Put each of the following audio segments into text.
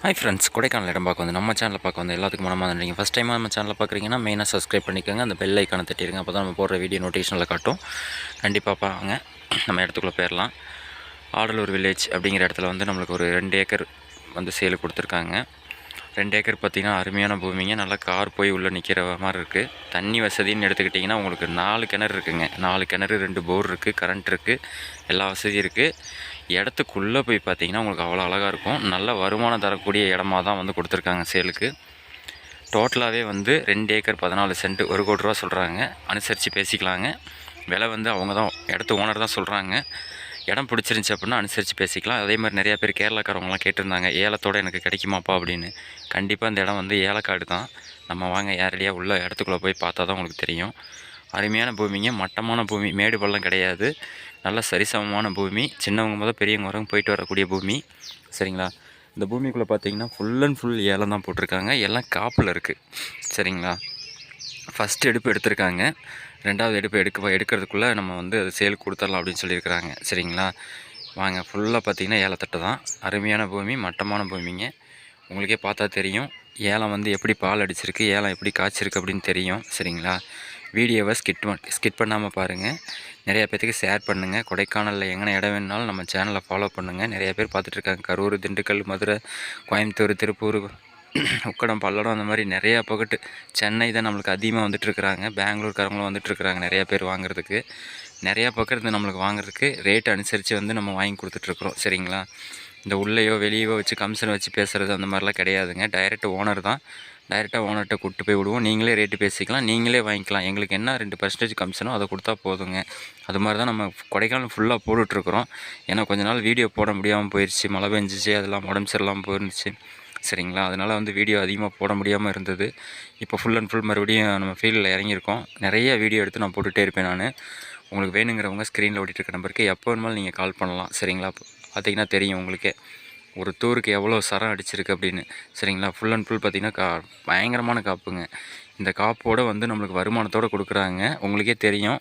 Hi friends Kodaikanal இடம் பார்க்க வந்து நம்ம சேனலில் பார்க்க வந்து எல்லாத்துக்கும் மனமாக நீங்கள் ஃபஸ்ட் டைம் நம்ம சேனலில் பார்க்குறீங்கன்னா மெயினாக சப்ஸ்கிரைப் பண்ணிக்கோங்க. அந்த பெல் ஐக்கானை தட்டிடுங்க. அப்போ தான் நம்ம போடுற வீடியோ நோட்டிஃபிகேஷனில் காட்டும். கண்டிப்பாக பாங்க நம்ம இடத்துக்குள்ளே போயிடலாம் ஆடலூர் வில்லேஜ் அப்படிங்கிற இடத்துல வந்து நம்மளுக்கு ஒரு ரெண்டு ஏக்கர் வந்து சேல் கொடுத்துருக்காங்க. ரெண்டு ஏக்கர் பார்த்திங்கன்னா அருமையான பூமிங்க. நல்லா கார் போய் உள்ளே நிற்கிற மாதிரி இருக்குது தண்ணி வசதின்னு எடுத்துக்கிட்டிங்கன்னா உங்களுக்கு நாலு கிணறு இருக்குதுங்க நாலு கிணறு ரெண்டு போர் இருக்குது கரண்ட் இருக்குது எல்லா வசதியும் இருக்குது இடத்துக்குள்ளே போய் பார்த்தீங்கன்னா உங்களுக்கு அவ்வளோ அழகாக இருக்கும். நல்ல வருமானம் தரக்கூடிய இடமா தான் வந்து கொடுத்துருக்காங்க சேலுக்கு. டோட்டலாகவே வந்து ரெண்டு ஏக்கர் பதினாலு சென்ட் ஒரு கோடி ரூபா சொல்கிறாங்க அனுசரித்து பேசிக்கலாங்க. விலை வந்து அவங்க தான் இடத்து ஓனர் தான் சொல்கிறாங்க இடம் பிடிச்சிருந்துச்சி அப்படின்னா அனுசரித்து பேசிக்கலாம். அதே மாதிரி நிறையா பேர் கேரளாக்காரவங்களாம் கேட்டிருந்தாங்க ஏலத்தோடு எனக்கு கிடைக்குமாப்பா அப்படின்னு. கண்டிப்பாக அந்த இடம் வந்து ஏலக்காடு தான். நம்ம வாங்க ஏரடியாக உள்ள இடத்துக்குள்ளே போய் பார்த்தா தான் உங்களுக்கு தெரியும். அருமையான பூமிங்க. மட்டமான பூமி. மேடு பள்ளம் கிடையாது. நல்ல சரிசமமான பூமி. சின்னவங்க முதல் பெரியவங்க வரவங்க போயிட்டு வரக்கூடிய பூமி. சரிங்களா? இந்த பூமிக்குள்ளே பார்த்தீங்கன்னா ஃபுல் அண்ட் ஃபுல் ஏலம் தான் போட்டிருக்காங்க. எல்லாம் காப்பில் இருக்குது சரிங்களா? ஃபஸ்ட் எடுப்பு எடுத்திருக்காங்க. ரெண்டாவது எடுப்பு எடுக்க எடுக்கிறதுக்குள்ளே நம்ம வந்து அது சேல் கொடுத்துடலாம் அப்படின்னு சொல்லியிருக்கிறாங்க. சரிங்களா? வாங்க ஃபுல்லாக பார்த்தீங்கன்னா ஏலத்தட்டு தான். அருமையான பூமி மட்டமான பூமிங்க. உங்களுக்கே பார்த்தா தெரியும். ஏலம் வந்து எப்படி பால் அடிச்சிருக்கு ஏலம் எப்படி காய்ச்சிருக்கு அப்படின்னு தெரியும். சரிங்களா? வீடியோவை ஸ்கிட் ஸ்கிட் பண்ணாமல் பாருங்கள் நிறைய பேர்த்துக்கு ஷேர் பண்ணுங்கள் கொடைக்கானலில் எங்கே இடம் வேணுனாலும் நம்ம சேனலை ஃபாலோ பண்ணுங்கள் நிறைய பேர் பார்த்துட்ருக்காங்க கரூர் திண்டுக்கல் மதுரை கோயம்புத்தூர் திருப்பூர் உக்கடம் பல்லடம் அந்த மாதிரி நிறையா பக்கத்து சென்னை தான் நம்மளுக்கு அதிகமாக வந்துட்டுருக்குறாங்க பெங்களூர்காரங்களும் வந்துட்டுருக்குறாங்க நிறையா பேர் வாங்குறதுக்கு. நிறையா பக்கத்து நம்மளுக்கு வாங்குறதுக்கு ரேட் அனுசரித்து வந்து நம்ம வாங்கி கொடுத்துட்ருக்குறோம் சரிங்களா? இந்த உள்ளேயோ வெளியோ வச்சு கமிஷன் வச்சு பேசுகிறது அந்த மாதிரிலாம் கிடையாதுங்க. டைரெக்ட் ஓனர் தான். டைரெக்டாக ஓனர்கிட்ட கூப்பிட்டு போய் விடுவோம். நீங்களே ரேட்டு பேசிக்கலாம். நீங்களே வாங்கிக்கலாம். எங்களுக்கு என்ன ரெண்டு பர்சன்டேஜ் கமிஷனோ அதை கொடுத்தா போதுங்க. அது மாதிரி தான் நம்ம கொடைக்கானல் ஃபுல்லாக போட்டுட்ருக்குறோம். ஏன்னா கொஞ்ச நாள் வீடியோ போட முடியாமல் போயிடுச்சு மழை பெஞ்சிச்சு அதெல்லாம் உடம்பு சரியில்லாமல் போயிருந்துச்சு. சரிங்களா? அதனால் வந்து வீடியோ அதிகமாக போட முடியாமல் இருந்தது. இப்போ ஃபுல் அண்ட் ஃபுல் மறுபடியும் நம்ம ஃபீல்டில் இறங்கியிருக்கோம். நிறைய வீடியோ எடுத்து நான் போட்டுகிட்டே இருப்பேன் நான். உங்களுக்கு வேணுங்கிறவங்க ஸ்க்ரீனில் ஓட்டிகிட்டு இருக்க நம்பருக்கு எப்போ வேணுமாலும் நீங்கள் கால் பண்ணலாம். சரிங்களா? பார்த்தீங்கன்னா தெரியும் உங்களுக்கே. ஒரு தூருக்கு எவ்வளோ சரம் அடிச்சிருக்கு அப்படின்னு. சரிங்களா? ஃபுல் அண்ட் ஃபுல் பார்த்திங்கன்னா கா பயங்கரமான காப்புங்க. இந்த காப்போடு வந்து நம்மளுக்கு வருமானத்தோடு கொடுக்குறாங்க. உங்களுக்கே தெரியும்.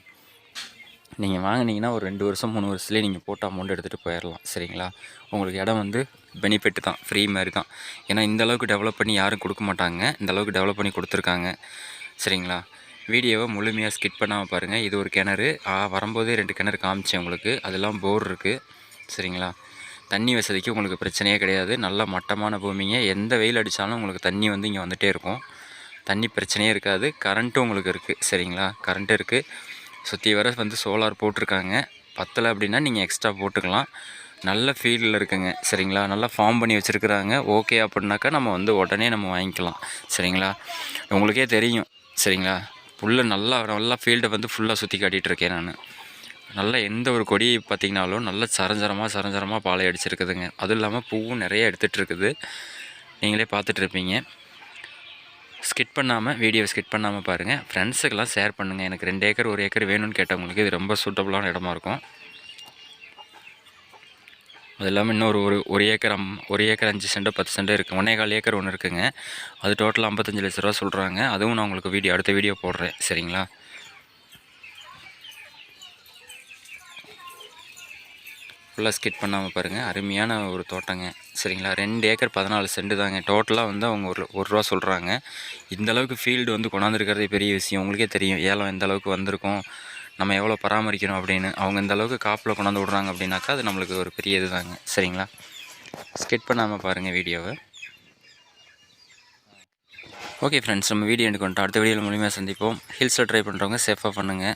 நீங்கள் வாங்கினீங்கன்னா ஒரு ரெண்டு வருஷம் மூணு வருஷத்துலேயே நீங்கள் போட்ட அமௌண்ட் எடுத்துகிட்டு போயிடலாம் சரிங்களா? உங்களுக்கு இடம் வந்து பெனிஃபிட் தான். ஃப்ரீ மாதிரி தான். ஏன்னா இந்தளவுக்கு டெவலப் பண்ணி யாரும் கொடுக்க மாட்டாங்க. இந்த அளவுக்கு டெவலப் பண்ணி கொடுத்துருக்காங்க. சரிங்களா? வீடியோவை முழுமையாக ஸ்கிட் பண்ணாமல் பாருங்கள் இது ஒரு கிணறு. வரும்போதே ரெண்டு கிணறு காமிச்சேன் உங்களுக்கு. அதெல்லாம் போர் இருக்குது சரிங்களா? தண்ணி வசதிக்கு உங்களுக்கு பிரச்சனையே கிடையாது. நல்ல மட்டமான பூமிங்க. எந்த வெயில் அடித்தாலும் உங்களுக்கு தண்ணி வந்து இங்கே வந்துகிட்டே இருக்கும். தண்ணி பிரச்சனையே இருக்காது. கரண்ட்டும் உங்களுக்கு இருக்குது சரிங்களா? கரண்ட் இருக்குது சுற்றி வர வந்து சோலார் போட்டிருக்காங்க. பத்தலை அப்படின்னா நீங்கள் எக்ஸ்ட்ரா போட்டுக்கலாம். நல்ல ஃபீல்டில் இருக்குங்க. சரிங்களா? நல்லா ஃபார்ம் பண்ணி வச்சுருக்குறாங்க. ஓகே அப்படின்னாக்கா நம்ம வந்து உடனே நம்ம வாங்கிக்கலாம். சரிங்களா? உங்களுக்கே தெரியும். சரிங்களா? புல்லு நல்லா நல்லா ஃபீல்டை வந்து ஃபுல்லாக சுற்றி காட்டிகிட்டு இருக்கேன் நான். நல்லா எந்த ஒரு கொடி பார்த்திங்கனாலும் நல்லா சரஞ்சரமாக சரஞ்சரமாக பாலை அடிச்சிருக்குதுங்க. அதுவும் இல்லாமல் பூவும் நிறைய எடுத்துகிட்டு இருக்குது நீங்களே பார்த்துட்ருப்பீங்க ஸ்கிட் பண்ணாமல் வீடியோ ஸ்கிட் பண்ணாமல் பாருங்கள் ஃப்ரெண்ட்ஸுக்கெல்லாம் ஷேர் பண்ணுங்கள் எனக்கு ரெண்டு ஏக்கர் ஒரு ஏக்கர் வேணும்னு கேட்டவங்களுக்கு இது ரொம்ப சூட்டபுளான இடமா இருக்கும். அது இல்லாமல் இன்னொரு ஒரு ஒரு ஏக்கர் அம் ஒரு ஏக்கர் அஞ்சு சென்டோ பத்து சென்டோ இருக்குது ஒன்றே கால் ஏக்கர் ஒன்று இருக்குங்க. அது டோட்டலாக ஐம்பத்தஞ்சு லட்ச ரூபா சொல்கிறாங்க அதுவும் நான் உங்களுக்கு வீடியோ அடுத்த வீடியோ போடுறேன். சரிங்களா? ஃபுல்லாக ஸ்கிட் பண்ணாமல் பாருங்கள் அருமையான ஒரு தோட்டங்க. சரிங்களா? ரெண்டு ஏக்கர் பதினாலு சென்ட் தாங்க. டோட்டலாக வந்து அவங்க ஒரு ஒரு ரூபா சொல்கிறாங்க இந்த அளவுக்கு ஃபீல்டு வந்து கொண்டாந்துருக்கிறதே பெரிய விஷயம். உங்களுக்கே தெரியும். ஏலம் எந்த அளவுக்கு வந்திருக்கும்? நம்ம எவ்வளோ பராமரிக்கணும் அப்படின்னு. அவங்க இந்த அளவுக்கு காப்பில் கொண்டாந்து விட்றாங்க அப்படின்னாக்கா அது நம்மளுக்கு ஒரு பெரிய இது தாங்க சரிங்களா? ஸ்கிட் பண்ணாமல் பாருங்கள் வீடியோவை. ஓகே ஃப்ரெண்ட்ஸ் நம்ம வீடியோ எனக்கு வந்துட்டு அடுத்த வீடியோவில் மூலியமாக சந்திப்போம். ஹில்ஸில் ட்ரை பண்ணுறவங்க சேஃபாக பண்ணுங்கள்